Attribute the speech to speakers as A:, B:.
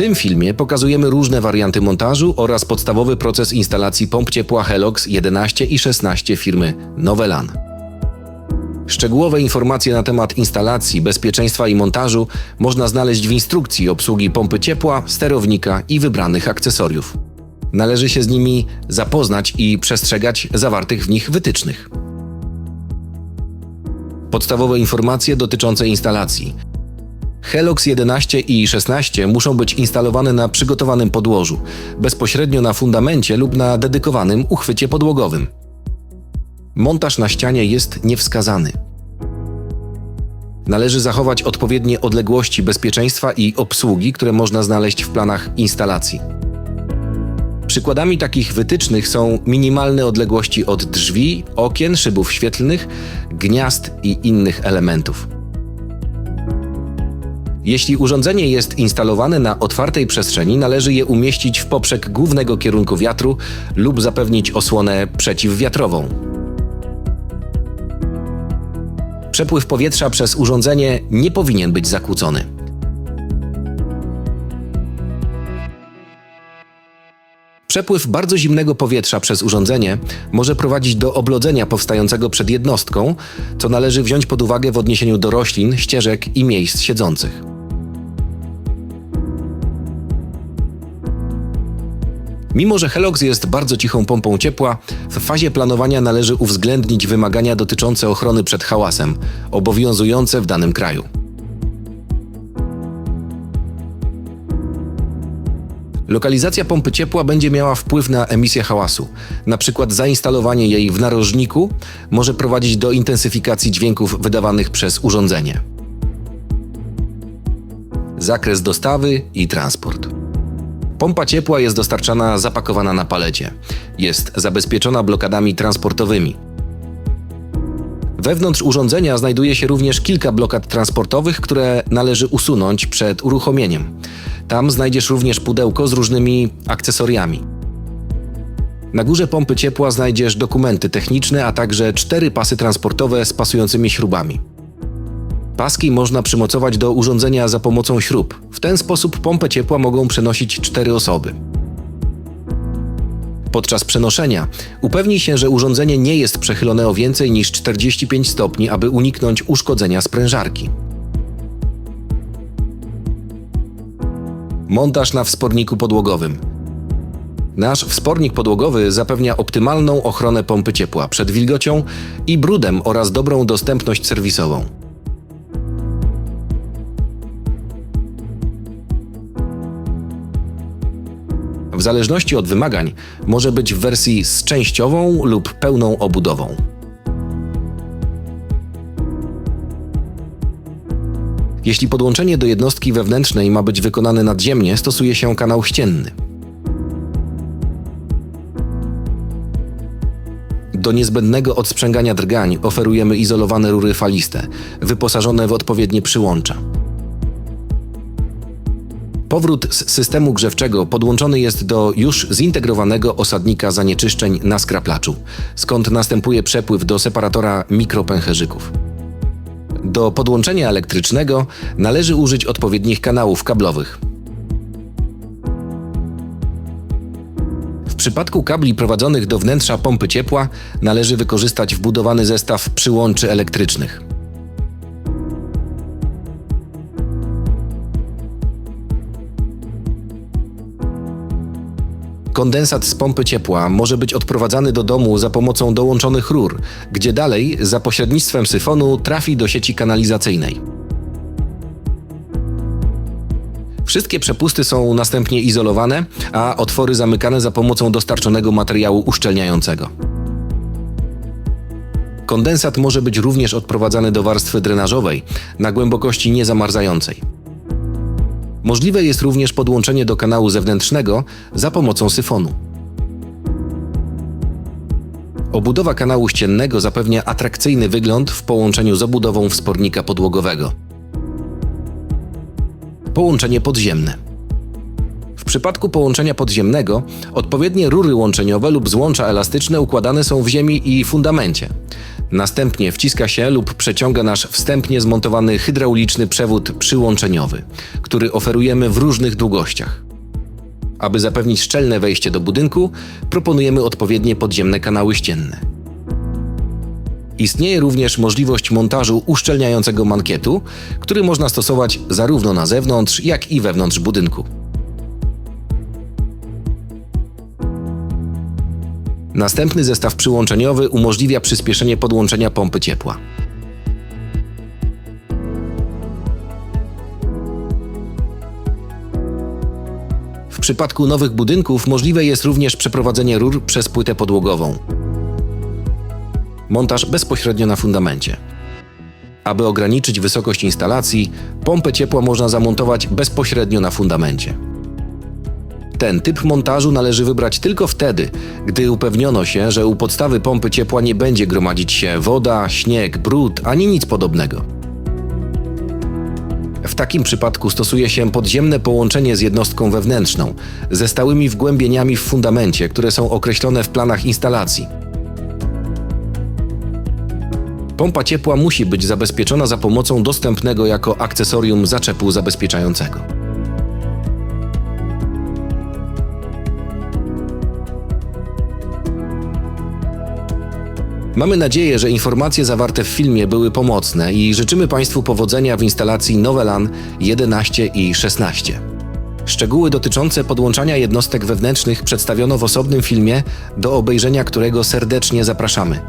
A: tym filmie pokazujemy różne warianty montażu oraz podstawowy proces instalacji pomp ciepła Helox 11 i 16 firmy Novelan. Szczegółowe informacje na temat instalacji, bezpieczeństwa i montażu można znaleźć w instrukcji obsługi pompy ciepła, sterownika i wybranych akcesoriów. Należy się z nimi zapoznać i przestrzegać zawartych w nich wytycznych. Podstawowe informacje dotyczące instalacji. Helox 11 i 16 muszą być instalowane na przygotowanym podłożu, bezpośrednio na fundamencie lub na dedykowanym uchwycie podłogowym. Montaż na ścianie jest niewskazany. Należy zachować odpowiednie odległości bezpieczeństwa i obsługi, które można znaleźć w planach instalacji. Przykładami takich wytycznych są minimalne odległości od drzwi, okien, szybów świetlnych, gniazd i innych elementów. Jeśli urządzenie jest instalowane na otwartej przestrzeni, należy je umieścić w poprzek głównego kierunku wiatru lub zapewnić osłonę przeciwwiatrową. Przepływ powietrza przez urządzenie nie powinien być zakłócony. Przepływ bardzo zimnego powietrza przez urządzenie może prowadzić do oblodzenia powstającego przed jednostką, co należy wziąć pod uwagę w odniesieniu do roślin, ścieżek i miejsc siedzących. Mimo, że Helox jest bardzo cichą pompą ciepła, w fazie planowania należy uwzględnić wymagania dotyczące ochrony przed hałasem, obowiązujące w danym kraju. Lokalizacja pompy ciepła będzie miała wpływ na emisję hałasu. Na przykład zainstalowanie jej w narożniku może prowadzić do intensyfikacji dźwięków wydawanych przez urządzenie. Zakres dostawy i transport. Pompa ciepła jest dostarczana zapakowana na palecie. Jest zabezpieczona blokadami transportowymi. Wewnątrz urządzenia znajduje się również kilka blokad transportowych, które należy usunąć przed uruchomieniem. Tam znajdziesz również pudełko z różnymi akcesoriami. Na górze pompy ciepła znajdziesz dokumenty techniczne, a także cztery pasy transportowe z pasującymi śrubami. Paski można przymocować do urządzenia za pomocą śrub. W ten sposób pompę ciepła mogą przenosić cztery osoby. Podczas przenoszenia upewnij się, że urządzenie nie jest przechylone o więcej niż 45 stopni, aby uniknąć uszkodzenia sprężarki. Montaż na wsporniku podłogowym. Nasz wspornik podłogowy zapewnia optymalną ochronę pompy ciepła przed wilgocią i brudem oraz dobrą dostępność serwisową. W zależności od wymagań może być w wersji z częściową lub pełną obudową. Jeśli podłączenie do jednostki wewnętrznej ma być wykonane nadziemnie, stosuje się kanał ścienny. Do niezbędnego odsprzęgania drgań oferujemy izolowane rury faliste, wyposażone w odpowiednie przyłącza. Powrót z systemu grzewczego podłączony jest do już zintegrowanego osadnika zanieczyszczeń na skraplaczu, skąd następuje przepływ do separatora mikropęcherzyków. Do podłączenia elektrycznego należy użyć odpowiednich kanałów kablowych. W przypadku kabli prowadzonych do wnętrza pompy ciepła należy wykorzystać wbudowany zestaw przyłączy elektrycznych. Kondensat z pompy ciepła może być odprowadzany do domu za pomocą dołączonych rur, gdzie dalej za pośrednictwem syfonu trafi do sieci kanalizacyjnej. Wszystkie przepusty są następnie izolowane, a otwory zamykane za pomocą dostarczonego materiału uszczelniającego. Kondensat może być również odprowadzany do warstwy drenażowej na głębokości niezamarzającej. Możliwe jest również podłączenie do kanału zewnętrznego za pomocą syfonu. Obudowa kanału ściennego zapewnia atrakcyjny wygląd w połączeniu z obudową wspornika podłogowego. Połączenie podziemne. W przypadku połączenia podziemnego odpowiednie rury łączeniowe lub złącza elastyczne układane są w ziemi i fundamencie. Następnie wciska się lub przeciąga nasz wstępnie zmontowany hydrauliczny przewód przyłączeniowy, który oferujemy w różnych długościach. Aby zapewnić szczelne wejście do budynku, proponujemy odpowiednie podziemne kanały ścienne. Istnieje również możliwość montażu uszczelniającego mankietu, który można stosować zarówno na zewnątrz, jak i wewnątrz budynku. Następny zestaw przyłączeniowy umożliwia przyspieszenie podłączenia pompy ciepła. W przypadku nowych budynków możliwe jest również przeprowadzenie rur przez płytę podłogową. Montaż bezpośrednio na fundamencie. Aby ograniczyć wysokość instalacji, pompę ciepła można zamontować bezpośrednio na fundamencie. Ten typ montażu należy wybrać tylko wtedy, gdy upewniono się, że u podstawy pompy ciepła nie będzie gromadzić się woda, śnieg, brud ani nic podobnego. W takim przypadku stosuje się podziemne połączenie z jednostką wewnętrzną, ze stałymi wgłębieniami w fundamencie, które są określone w planach instalacji. Pompa ciepła musi być zabezpieczona za pomocą dostępnego jako akcesorium zaczepu zabezpieczającego. Mamy nadzieję, że informacje zawarte w filmie były pomocne i życzymy Państwu powodzenia w instalacji Novelan 11 i 16. Szczegóły dotyczące podłączania jednostek wewnętrznych przedstawiono w osobnym filmie, do obejrzenia którego serdecznie zapraszamy.